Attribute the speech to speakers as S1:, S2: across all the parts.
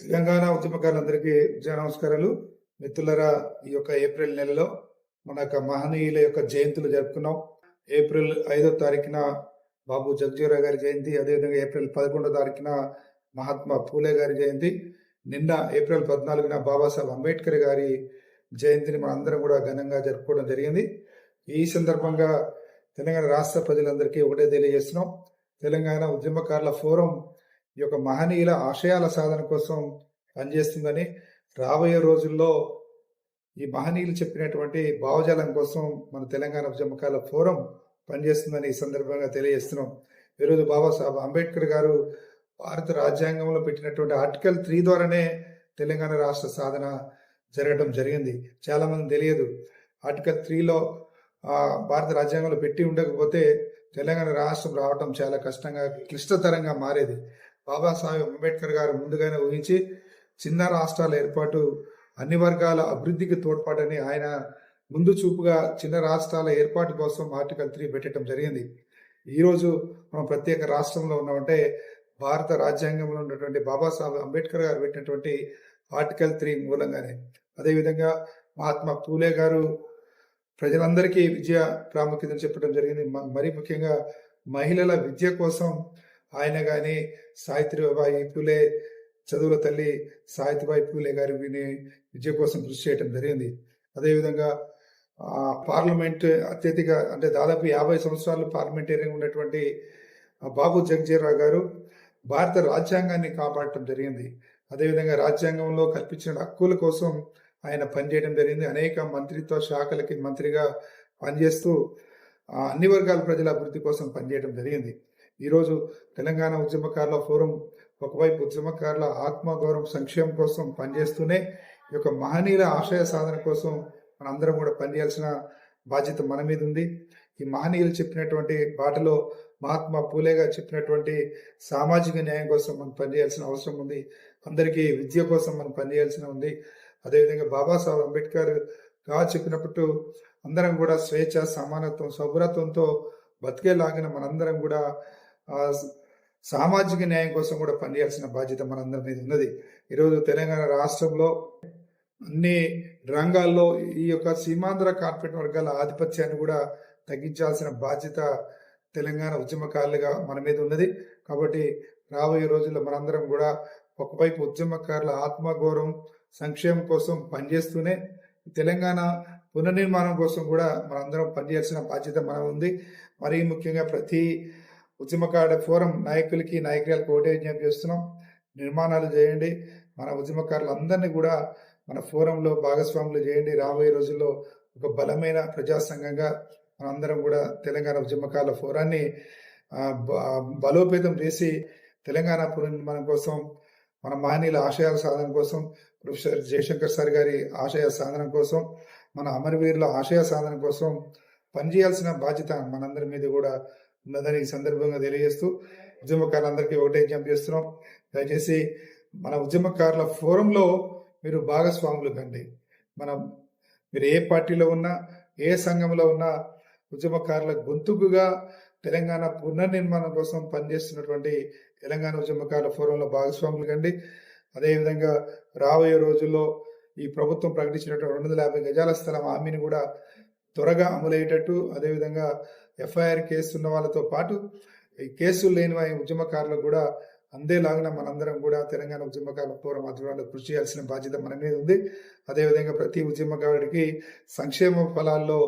S1: తెలంగాణ ఉద్యమకారులందరికీ జయ నమస్కారాలు. మిత్రులరా ఈ యొక్క ఏప్రిల్ నెలలో మన యొక్క మహనీయుల యొక్క జయంతులు జరుపుకున్నాం. ఏప్రిల్ ఐదో తారీఖున బాబు జగజీవరావు గారి జయంతి అదేవిధంగా ఏప్రిల్ పదకొండో తారీఖున మహాత్మా పూలే గారి జయంతి నిన్న ఏప్రిల్ పద్నాలుగున బాబాసాహెబ్ అంబేద్కర్ గారి జయంతిని మనందరం అందరం కూడా ఘనంగా జరుపుకోవడం జరిగింది. ఈ సందర్భంగా తెలంగాణ రాష్ట్ర ప్రజలందరికీ ఒకటే తెలియజేస్తున్నాం. తెలంగాణ ఉద్యమకారుల ఫోరం ఈ యొక్క మహనీయుల ఆశయాల సాధన కోసం పనిచేస్తుందని రాబోయే రోజుల్లో ఈ మహనీయులు చెప్పినటువంటి భావజాలం కోసం మన తెలంగాణ జమ్మకాల ఫోరం పనిచేస్తుందని ఈ సందర్భంగా తెలియజేస్తున్నాం. ఈరోజు బాబాసాహెబ్ అంబేద్కర్ గారు భారత రాజ్యాంగంలో పెట్టినటువంటి ఆర్టికల్ త్రీ ద్వారానే తెలంగాణ రాష్ట్ర సాధన జరగడం జరిగింది. చాలామంది తెలియదు. ఆర్టికల్ త్రీలో భారత రాజ్యాంగంలో పెట్టి ఉండకపోతే తెలంగాణ రాష్ట్రం రావటం చాలా కష్టంగా క్లిష్టతరంగా మారేది. బాబాసాహెబ్ అంబేద్కర్ గారు ముందుగానే ఊహించి చిన్న రాష్ట్రాల ఏర్పాటు అన్ని వర్గాల అభివృద్ధికి తోడ్పాటని ఆయన ముందు చూపుగా చిన్న రాష్ట్రాల ఏర్పాటు కోసం ఆర్టికల్ త్రీ పెట్టడం జరిగింది. ఈరోజు మనం ప్రత్యేక రాష్ట్రంలో ఉన్నామంటే భారత రాజ్యాంగంలో ఉన్నటువంటి బాబాసాహెబ్ అంబేద్కర్ గారు పెట్టినటువంటి ఆర్టికల్ త్రీ మూలంగానే. అదేవిధంగా మహాత్మా పూలే గారు ప్రజలందరికీ విద్య ప్రాముఖ్యతను చెప్పడం జరిగింది. మరీ ముఖ్యంగా మహిళల విద్య కోసం ఆయన కానీ సావిత్రిబాయి పూలే చదువుల తల్లి సావిత్రిబాయి పూలే గారి విని విద్య కోసం కృషి చేయడం జరిగింది. అదేవిధంగా పార్లమెంట్ అత్యధిక అంటే దాదాపు యాభై సంవత్సరాలు పార్లమెంటేరియన్ ఉన్నటువంటి బాబు జగజీరావు గారు భారత రాజ్యాంగాన్ని కాపాడటం జరిగింది. అదేవిధంగా రాజ్యాంగంలో కల్పించిన హక్కుల కోసం ఆయన పనిచేయడం జరిగింది. అనేక మంత్రిత్వ శాఖలకి మంత్రిగా పనిచేస్తూ అన్ని వర్గాల ప్రజల అభివృద్ధి కోసం పనిచేయడం జరిగింది. ఈరోజు తెలంగాణ ఉద్యమకారుల ఫోరం ఒకవైపు ఉద్యమకారుల ఆత్మగౌరవం సంక్షేమం కోసం పనిచేస్తూనే ఈ యొక్క మహనీయుల ఆశయ సాధన కోసం మనందరం కూడా పనిచేయాల్సిన బాధ్యత మన మీద ఉంది. ఈ మహనీయులు చెప్పినటువంటి బాటలో మహాత్మా పూలే గారు చెప్పినటువంటి సామాజిక న్యాయం కోసం మనం పనిచేయాల్సిన అవసరం ఉంది. అందరికీ విద్య కోసం మనం పనిచేయాల్సిన ఉంది. అదేవిధంగా బాబాసాహెబ్ అంబేద్కర్గా చెప్పినప్పుడు అందరం కూడా స్వేచ్ఛ సమానత్వం సౌభ్రత్వంతో బతికేలాగిన మనందరం కూడా సామాజిక న్యాయం కోసం కూడా పనిచేయాల్సిన బాధ్యత మనందరి మీద ఉన్నది. ఈరోజు తెలంగాణ రాష్ట్రంలో అన్ని రంగాల్లో ఈ యొక్క సీమాంధ్ర కార్పొరేట్ వర్గాల ఆధిపత్యాన్ని కూడా తగ్గించాల్సిన బాధ్యత తెలంగాణ ఉద్యమకారులుగా మన మీద ఉన్నది. కాబట్టి రాబోయే రోజుల్లో మనందరం కూడా ఒకవైపు ఉద్యమకారుల ఆత్మగౌరవం సంక్షేమం కోసం పనిచేస్తూనే తెలంగాణ పునర్నిర్మాణం కోసం కూడా మనందరం పనిచేయాల్సిన బాధ్యత మనం ఉంది. మరీ ముఖ్యంగా ప్రతి ఉద్యమకారుడ ఫోరం నాయకులకి నాయకురాలకు ఒకటే విజ్ఞప్తి చేస్తున్నాం. నిర్మాణాలు చేయండి. మన ఉద్యమకారులందరినీ కూడా మన ఫోరంలో భాగస్వాములు చేయండి. రాబోయే రోజుల్లో ఒక బలమైన ప్రజాసంఘంగా మనందరం కూడా తెలంగాణ ఉద్యమకారుల ఫోరాన్ని బలోపేతం చేసి తెలంగాణ పునర్నిర్మాణం కోసం మన మహనీయుల ఆశయాల సాధన కోసం ప్రొఫెసర్ జయశంకర్ సార్ గారి ఆశయ సాధన కోసం మన అమరవీరుల ఆశయ సాధన కోసం పనిచేయాల్సిన బాధ్యత మనందరి మీద కూడా ఉన్నదని ఈ సందర్భంగా తెలియజేస్తూ ఉద్యమకారులందరికీ ఒకటే జంప్ చేస్తున్నాం. దయచేసి మన ఉద్యమకారుల ఫోరంలో మీరు భాగస్వాములు కండి. మనం మీరు ఏ పార్టీలో ఉన్నా ఏ సంఘంలో ఉన్నా ఉద్యమకారుల గొంతుకుగా తెలంగాణ పునర్నిర్మాణం కోసం పనిచేస్తున్నటువంటి తెలంగాణ ఉద్యమకారుల ఫోరంలో భాగస్వాములు కండి. అదేవిధంగా రాబోయే రోజుల్లో ఈ ప్రభుత్వం ప్రకటించినటువంటి రెండు వందల యాభై గజాల స్థలం హామీని కూడా త్వరగా అమలయ్యేటట్టు అదేవిధంగా ఎఫ్ఐఆర్ కేసు ఉన్న వాళ్ళతో పాటు ఈ కేసులు లేని ఉద్యమకారులకు కూడా అందేలాగా మనందరం కూడా తెలంగాణ ఉద్యమకారుల పూర్వం ఆధ్వర్యంలో కృషి చేయాల్సిన బాధ్యత మన మీద ఉంది. అదేవిధంగా ప్రతి ఉద్యమకారుడికి సంక్షేమ ఫలాల్లో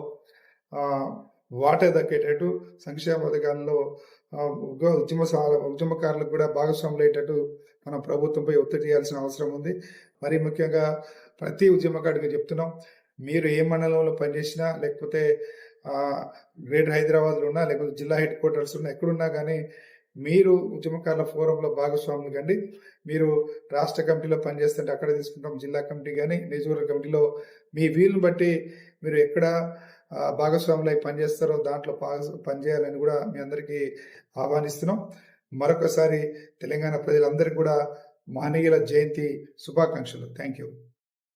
S1: వాటా దక్కేటట్టు సంక్షేమ పథకాల్లో ఉద్యమ ఉద్యమకారులకు కూడా భాగస్వాములు అయ్యేటట్టు మన ప్రభుత్వంపై ఒత్తిడి చేయాల్సిన అవసరం ఉంది. మరీ ముఖ్యంగా ప్రతి ఉద్యమకారుడికి చెప్తున్నాం మీరు ఏ మండలంలో పనిచేసినా లేకపోతే గ్రేటర్ హైదరాబాద్లో ఉన్నా లేకపోతే జిల్లా హెడ్ క్వార్టర్స్ ఉన్నా ఎక్కడున్నా కానీ మీరు ఉద్యమకారుల ఫోరంలో భాగస్వాములు కండి. మీరు రాష్ట్ర కమిటీలో పనిచేస్తుంటే అక్కడ తీసుకుంటాం. జిల్లా కమిటీ కానీ నియోజకవర్గ కమిటీలో మీ వీలుని బట్టి మీరు ఎక్కడ భాగస్వాములు అయి పనిచేస్తారో దాంట్లో పనిచేయాలని కూడా మీ అందరికీ ఆహ్వానిస్తున్నాం. మరొకసారి తెలంగాణ ప్రజలందరికీ కూడా మహనీయుల జయంతి శుభాకాంక్షలు. Thank you